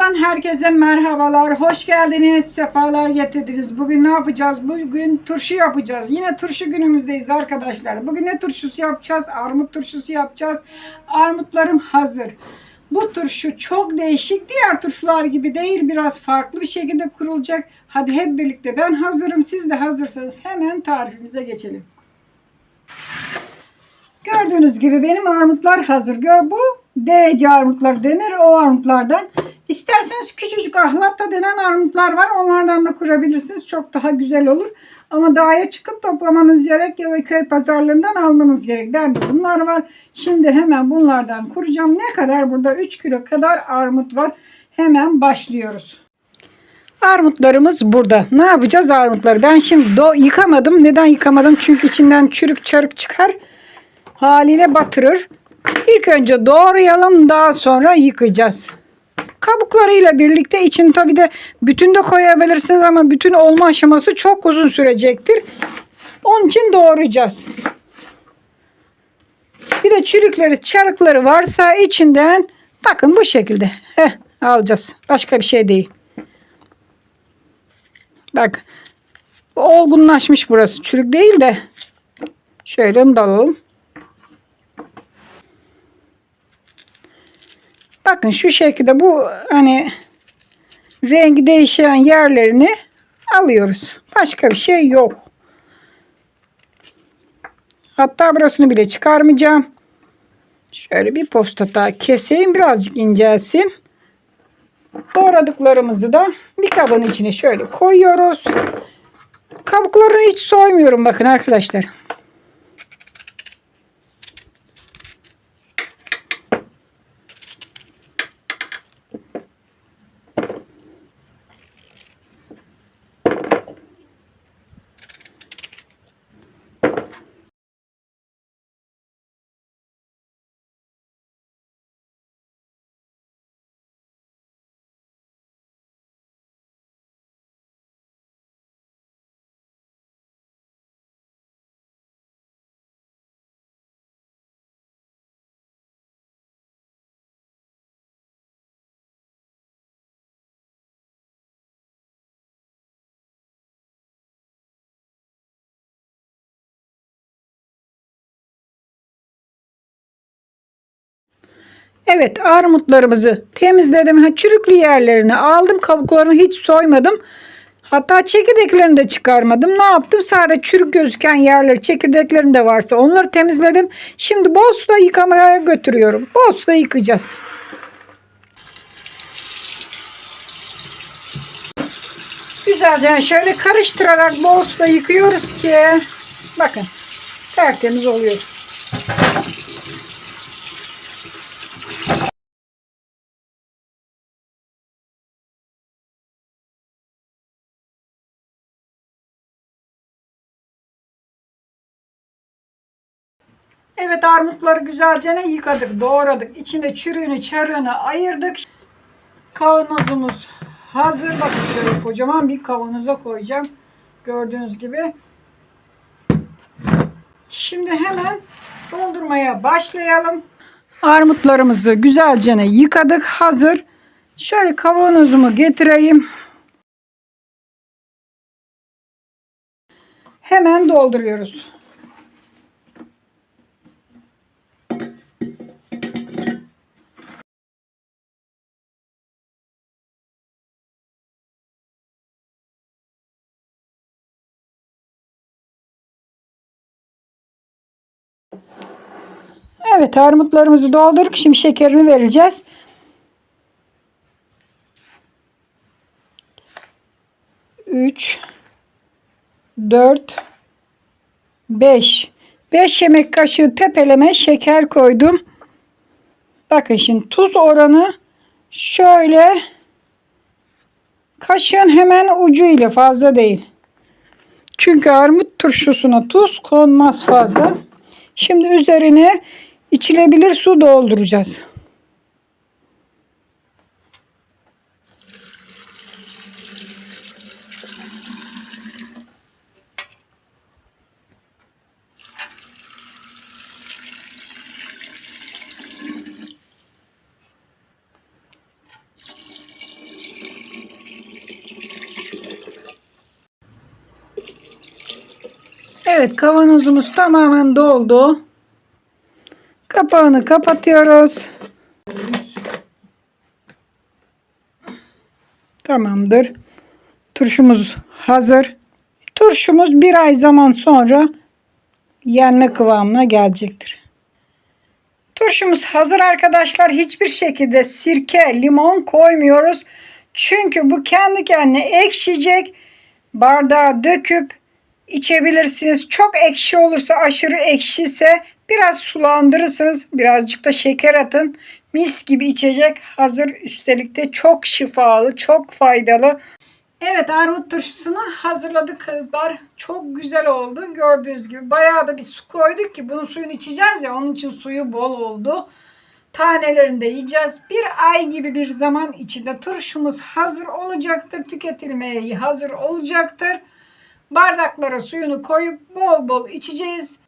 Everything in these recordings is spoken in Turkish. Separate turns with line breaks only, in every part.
kanalımdan herkese merhabalar. Hoş geldiniz. Sefalar getirdiniz. Bugün ne yapacağız? Bugün turşu yapacağız. Yine turşu günümüzdeyiz arkadaşlar. Bugün ne turşusu yapacağız? Armut turşusu yapacağız. Armutlarım hazır. Bu turşu çok değişik. Diğer turşular gibi değil. Biraz farklı bir şekilde kurulacak. Hadi hep birlikte ben hazırım. Siz de hazırsanız hemen tarifimize geçelim. Gördüğünüz gibi benim armutlar hazır. Gör bu DC armutları denir o armutlardan. İsterseniz küçücük ahlatta denen armutlar var. Onlardan da kurabilirsiniz. Çok daha güzel olur. Ama dağa çıkıp toplamanız gerek ya da köy pazarlarından almanız gerek. Ben de bunlar var. Şimdi hemen bunlardan kuracağım. Ne kadar burada 3 kilo kadar armut var. Hemen başlıyoruz. Armutlarımız burada. Ne yapacağız armutları? Ben şimdi do yıkamadım. Neden yıkamadım? Çünkü içinden çürük çarık çıkar haliyle batırır. İlk önce doğrayalım daha sonra yıkayacağız. Kabuklarıyla birlikte için tabi de bütün de koyabilirsiniz ama bütün olma aşaması çok uzun sürecektir. Onun için doğrayacağız. Bir de çürükleri, çarıkları varsa içinden bakın bu şekilde heh, alacağız. Başka bir şey değil. Bak olgunlaşmış burası. Çürük değil de şöyle dalalım. Bakın şu şekilde bu hani rengi değişen yerlerini alıyoruz. Başka bir şey yok. Hatta burasını bile çıkarmayacağım. Şöyle bir posta daha keseyim. Birazcık incelsin. Doğradıklarımızı da bir kabın içine şöyle koyuyoruz. Kabuklarını hiç soymuyorum bakın arkadaşlar. Evet armutlarımızı temizledim. Ha, çürüklü yerlerini aldım. Kabuklarını hiç soymadım. Hatta çekirdeklerini de çıkarmadım. Ne yaptım? Sadece çürük gözüken yerleri çekirdeklerini de varsa onları temizledim. Şimdi bol suda yıkamaya götürüyorum. Bol suda yıkayacağız. Güzelce şöyle karıştırarak bol suda yıkıyoruz ki bakın tertemiz oluyor. Evet armutları güzelce ne yıkadık, doğradık. İçinde çürüğünü, çarığını ayırdık. Kavanozumuz hazır. Bakın şöyle kocaman bir kavanoza koyacağım. Gördüğünüz gibi. Şimdi hemen doldurmaya başlayalım. Armutlarımızı güzelce ne yıkadık. Hazır. Şöyle kavanozumu getireyim. Hemen dolduruyoruz. Evet armutlarımızı doldurduk. Şimdi şekerini vereceğiz. Üç, dört, beş. Beş yemek kaşığı tepeleme şeker koydum. Bakın şimdi tuz oranı şöyle kaşığın hemen ucu ile fazla değil. Çünkü armut turşusuna tuz konmaz fazla. Şimdi üzerine İçilebilir su dolduracağız. Evet kavanozumuz tamamen doldu. Kapağını kapatıyoruz. Tamamdır. Turşumuz hazır. Turşumuz bir ay zaman sonra yenme kıvamına gelecektir. Turşumuz hazır arkadaşlar. Hiçbir şekilde sirke, limon koymuyoruz. Çünkü bu kendi kendine ekşiyecek. Bardağa döküp içebilirsiniz. Çok ekşi olursa, aşırı ekşiyse biraz sulandırırsınız. Birazcık da şeker atın. Mis gibi içecek hazır. Üstelik de çok şifalı, çok faydalı. Evet armut turşusunu hazırladık kızlar. Çok güzel oldu. Gördüğünüz gibi bayağı da bir su koyduk ki bunun suyunu içeceğiz ya onun için suyu bol oldu. Tanelerini de yiyeceğiz. Bir ay gibi bir zaman içinde turşumuz hazır olacaktır. Tüketilmeye hazır olacaktır. Bardaklara suyunu koyup bol bol içeceğiz.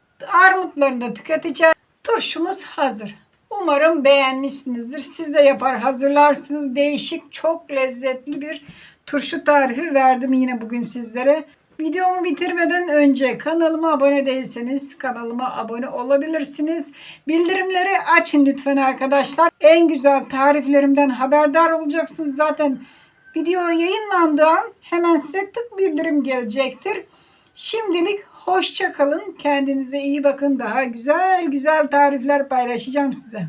Armutlarını da tüketeceğiz. Turşumuz hazır. Umarım beğenmişsinizdir. Siz de yapar hazırlarsınız. Değişik, çok lezzetli bir turşu tarifi verdim yine bugün sizlere. Videomu bitirmeden önce kanalıma abone değilseniz kanalıma abone olabilirsiniz. Bildirimleri açın lütfen arkadaşlar. En güzel tariflerimden haberdar olacaksınız. Zaten video yayınlandığı an hemen size tık bildirim gelecektir. Şimdilik hoşça kalın. Kendinize iyi bakın. Daha güzel güzel tarifler paylaşacağım size.